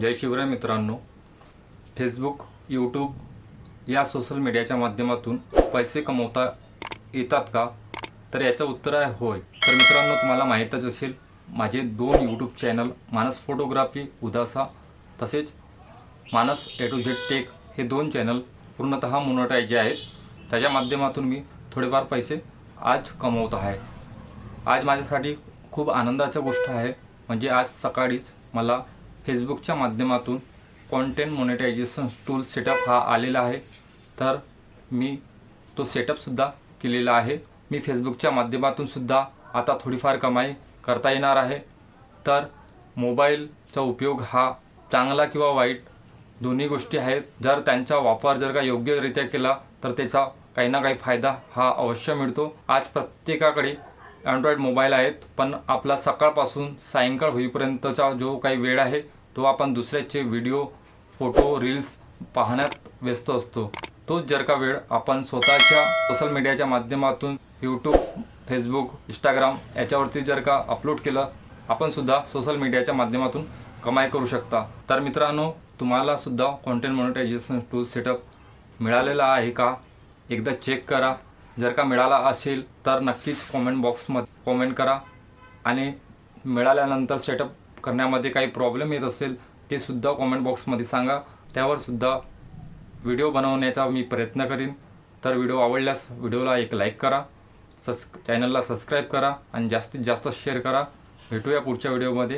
जय शिवराय मित्रांनो. Facebook YouTube या social मीडियाच्या माध्यमातून पैसे कमवता येतात का? तर याचं उत्तर आहे होय. तर मित्रांनो तुम्हाला माहीतच असेल माझे दोन यूट्यूब चॅनल मानस फोटोग्राफी उदासा तसेच मानस ए टू झेड टेक हे दोन चॅनल पूर्णतः मोनोटाईज आहेत त्याच्या माध्यमातून मी थोडेफार पैसे आज कमवत आहे. आज माझ्यासाठी खूप आनंदाची गोष्ट आहे. म्हणजे आज सकाळीच मला फेसबुकच्या माध्यमातून कॉन्टेंट मोनिटायझेशन टूल सेटअप हा आलेला आहे. तर मी तो सेटअपसुद्धा केलेला आहे. मी फेसबुकच्या माध्यमातून सुद्धा आता थोडीफार कमाई करता येणार आहे. तर मोबाईलचा उपयोग हा चांगला किंवा वाईट दोन्ही गोष्टी आहेत. जर त्यांचा वापर जर का योग्यरित्या केला तर त्याचा काही ना काही फायदा हा अवश्य मिळतो. आज प्रत्येकाकडे अँड्रॉइड मोबाईल आहेत पण आपला सकाळपासून सायंकाळ होईपर्यंतचा जो काही वेळ आहे तो आपण दुसऱ्याचे व्हिडिओ फोटो रील्स पाहण्यात व्यस्त असतो. तोच जर का वेळ आपण स्वतःच्या सोशल मीडियाच्या माध्यमातून यूट्यूब फेसबुक इंस्टाग्राम याच्यावरती जर का अपलोड केलं आपण सुद्धा सोशल मीडियाच्या माध्यमातून कमाई करू शकता. तर मित्रांनो तुम्हाला सुद्धा कॉन्टेंट मॉनिटायझेशन टूल सेटअप मिळालेला आहे का? एकदा चेक करा. जर का मिळाला असेल तर नक्कीच कॉमेंट बॉक्समध्ये कॉमेंट करा. आणि मिळाल्यानंतर सेटअप करण्यामध्ये काही प्रॉब्लेम येत असेल ते सुद्धा कॉमेंट बॉक्समध्ये सांगा. त्यावर सुद्धा व्हिडिओ बनवण्याचा मी प्रयत्न करीन. तर व्हिडिओ आवडल्यास व्हिडिओला एक लाईक करा. सस चॅनलला सबस्क्राईब करा. आणि जास्तीत जास्त शेअर करा. भेटूया पुढच्या व्हिडिओमध्ये